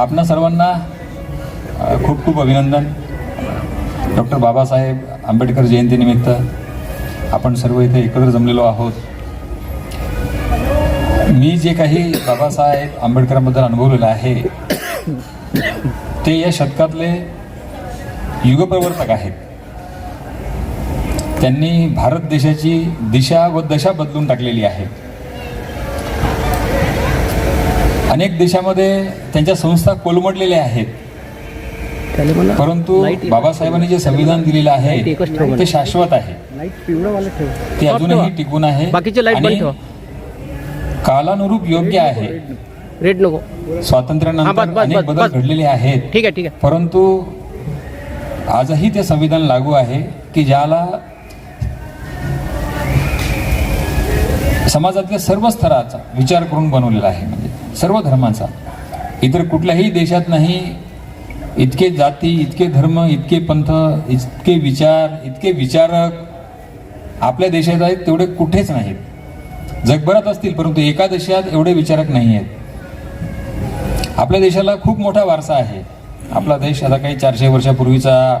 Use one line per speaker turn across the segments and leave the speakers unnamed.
आपणा सर्वांना खूप खूप अभिनंदन. डॉक्टर बाबासाहेब आंबेडकर जयंतीनिमित्त आपण सर्व इथे एकत्र जमलेलो आहोत. मी जे काही बाबासाहेब आंबेडकरांबद्दल अनुभवलेलं आहे ते या शतकातले युगप्रवर्तक आहेत. त्यांनी भारत देशाची दिशा व दशा बदलून टाकलेली आहे. अनेक देशामध्ये त्यांच्या संस्था कोलमडलेल्या आहेत. परंतु बाबासाहेबांनी जे संविधान दिलेलं आहे. ते शाश्वत आहे. ते अजूनही. टिकून आहे कालानुरूप योग्य आहे.
रेड नको.
स्वातंत्र्यानंतर अनेक बदल. घडलेले आहेत.
ठीक आहे ठीक आहे.
परंतु आजही ते संविधान लागू आहे की ज्याला समाजातल्या सर्व स्तराचा विचार करून बनवलेला आहे. सर्व धर्माचा. इतर कुठल्याही देशात नाही इतके जाती इतके धर्म इतके पंथ इतके विचार इतके विचारक आपल्या देशात आहेत तेवढे कुठेच नाहीत. जगभरात असतील परंतु एका देशात एवढे विचारक नाही आहेत आपल्या देशाला खूप मोठा वारसा आहे. आपला देश आता काही चारशे वर्षापूर्वीचा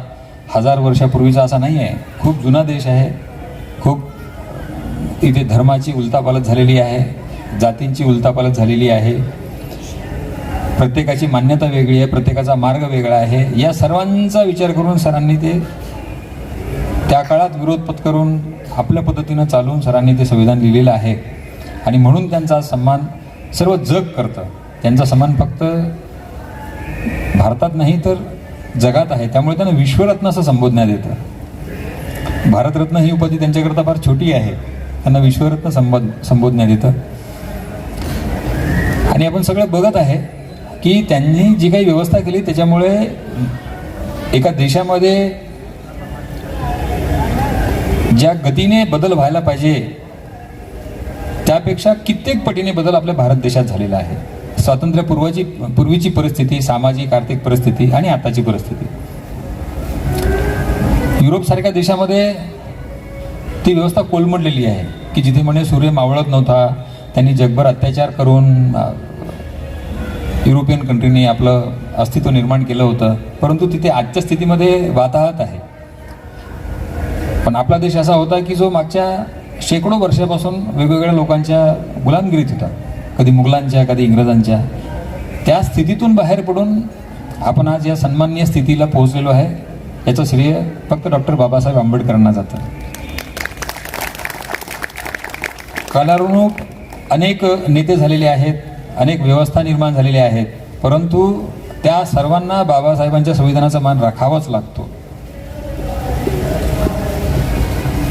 हजार वर्षापूर्वीचा असा नाही आहे खूप जुना देश आहे. खूप इथे धर्माची उलतापालत झालेली आहे. जातींची उलतापालत झालेली आहे. प्रत्येकाची मान्यता वेगळी आहे प्रत्येकाचा मार्ग वेगळा आहे. या सर्वांचा विचार करून सरांनी ते त्या काळात विरोध पत्करून आपल्या पद्धतीनं चालवून सरांनी ते संविधान लिहिलेलं आहे. आणि म्हणून त्यांचा सन्मान सर्व जग करतं. त्यांचा सन्मान फक्त भारतात नाही तर जगात आहे. त्यामुळे त्यांना विश्वरत्न असं संबोधण्यात येतं. भारतरत्न ही उपाधी त्यांच्याकरता फार छोटी आहे. त्यांना विश्वरत्न संबोध संबोधण्यात येतं. आणि आपण सगळं बघत आहे की त्यांनी जी काही व्यवस्था केली त्याच्यामुळे एका देशामध्ये ज्या गतीने बदल व्हायला पाहिजे त्यापेक्षा कित्येक पटीने बदल आपल्या भारत देशात झालेला आहे. स्वातंत्र्यपूर्वाची पूर्वीची परिस्थिती सामाजिक आर्थिक परिस्थिती आणि आताची परिस्थिती. युरोपसारख्या देशामध्ये ती व्यवस्था कोलमडलेली आहे की जिथे म्हणे सूर्य मावळत नव्हता त्यांनी जगभर अत्याचार करून युरोपियन कंट्रीने आपलं अस्तित्व निर्माण केलं होतं परंतु तिथे आजच्या स्थितीमध्ये वाताहत आहे. पण आपला देश असा होता की जो मागच्या शेकडो वर्षापासून वेगवेगळ्या लोकांच्या गुलामगिरीत होता. कधी मुघलांच्या कधी इंग्रजांच्या. त्या स्थितीतून बाहेर पडून आपण आज या सन्माननीय स्थितीला पोहोचलेलो आहे. याचं श्रेय फक्त डॉक्टर बाबासाहेब आंबेडकरांना जातं. कलारुणूक अनेक नेते झालेले आहेत. अनेक व्यवस्था निर्माण झालेल्या आहेत. परंतु त्या सर्वांना बाबासाहेबांच्या संविधानाचा मान राखावाच लागतो.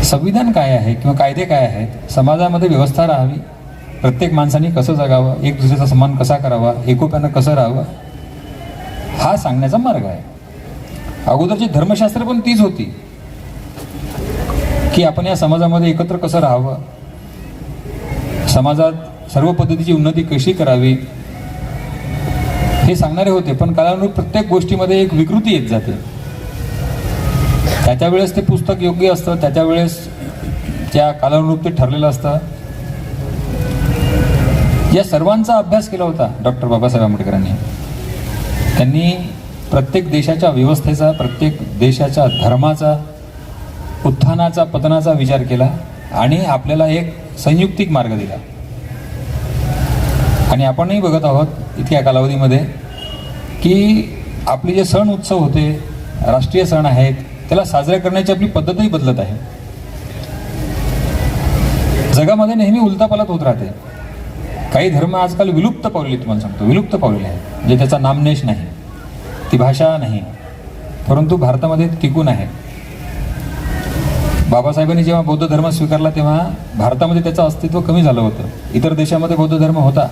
संविधान काय आहे किंवा कायदे काय आहेत? समाजामध्ये व्यवस्था राहावी. प्रत्येक माणसाने कसं जगावं? एक दुसऱ्याचा सन्मान कसा करावा? एकोप्यानं कसं राहावं? हा सांगण्याचा मार्ग आहे. अगोदरची धर्मशास्त्र पण तीच होती. की आपण या समाजामध्ये एकत्र कसं राहावं? समाजात सर्व पद्धतीची उन्नती कशी करावी? हे सांगणारे होते पण कालानुरूप प्रत्येक गोष्टीमध्ये एक विकृती येत जाते. त्याच्या वेळेस ते पुस्तक योग्य असतं त्याच्या वेळेस त्या कालानुरूप ते ठरलेलं असतं. या सर्वांचा अभ्यास केला होता डॉक्टर बाबासाहेब आंबेडकरांनी. त्यांनी प्रत्येक देशाच्या व्यवस्थेचा प्रत्येक देशाच्या धर्माचा उत्थानाचा पतनाचा विचार केला आणि आपल्याला एक संयुक्तिक मार्ग दिला. आणि आपणही बघत आहोत इतक्या कालावधीमध्ये की आपले जे सण उत्सव होते राष्ट्रीय सण आहेत त्याला साजरे करण्याची आपली पद्धतही बदलत आहे. जगामध्ये नेहमी उलतापालत होत राहते. काही धर्म आजकाल विलुप्त पावलेले तुम्हाला सांगतो. विलुप्त पावलेले आहे म्हणजे त्याचा नामनेश नाही. ती भाषा नाही. परंतु भारतामध्ये टिकून आहे. बाबासाहेबांनी जेव्हा बौद्ध धर्म स्वीकारला तेव्हा भारतामध्ये त्याचं अस्तित्व कमी झालं होतं. इतर देशामध्ये बौद्ध धर्म होता.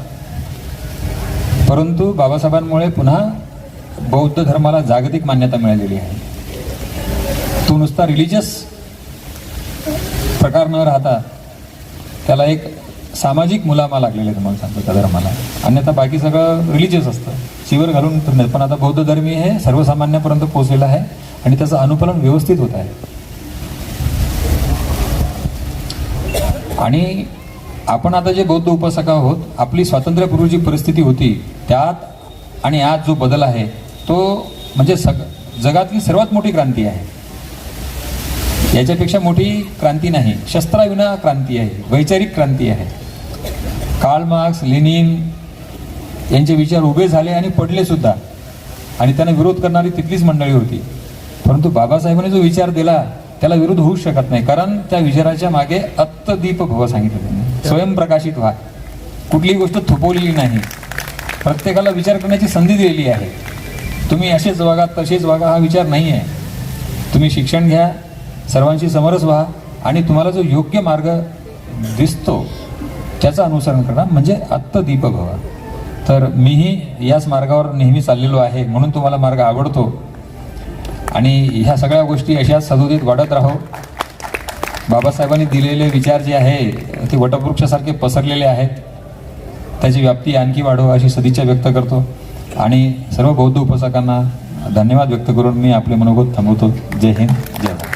परंतु बाबासाहेबांमुळे पुन्हा बौद्ध धर्माला जागतिक मान्यता मिळालेली आहे. तो नुसता रिलिजियस प्रकार न राहता त्याला एक सामाजिक मुलामा लागलेला आहे तुम्हाला सांगतो त्या धर्माला. अन्यथा बाकी सगळं रिलिजियस असतं. शिवर घालून फिरण्यात पण आता बौद्ध धर्मी हे सर्वसामान्यापर्यंत पोहोचलेलं आहे आणि त्याचं अनुपालन व्यवस्थित होत आहे. आणि आपण आता जे बौद्ध उपासक आहोत आपली स्वातंत्र्यपूर्वीची परिस्थिती होती त्यात आणि आज जो बदल आहे तो म्हणजे सग जगातली सर्वात मोठी क्रांती आहे. याच्यापेक्षा मोठी क्रांती नाही शस्त्राविना क्रांती आहे वैचारिक क्रांती आहे. कार्ल मार्क्स लेनिन यांचे विचार उभे झाले आणि पडले सुद्धा. आणि त्यांना विरोध करणारी तिथलीच मंडळी होती. परंतु बाबासाहेबांनी जो विचार दिला त्याला विरोध होऊच शकत नाही. कारण त्या विचाराच्या मागे अत्तदीप भव सांगितलं त्यांनी. स्वयंप्रकाशित व्हा. कुठलीही गोष्ट थोपवलेली नाही. प्रत्येकाला विचार करण्याची संधी दिलेली आहे. तुम्ही असेच वागा तसेच वागा हा विचार नाही आहे तुम्ही शिक्षण घ्या सर्वांशी समरस व्हा आणि तुम्हाला जो योग्य मार्ग दिसतो त्याचं अनुसरण करा. म्हणजे आत्तदीप भवा. तर मीही याच मार्गावर नेहमी चाललेलो आहे म्हणून तुम्हाला मार्ग आवडतो. आणि ह्या सगळ्या गोष्टी अशाच सदोदित वाढत राहो. बाबासाहेबांनी दिलेले विचार जे आहे ते वटवृक्षासारखे पसरलेले आहेत. त्याची व्याप्ती आणखी वाढो अशी सदिच्छा व्यक्त करतो. आणि सर्व बौद्ध उपासकांना धन्यवाद व्यक्त करून मी आपले मनोगत थांबवतो. जय हिंद जय भारत.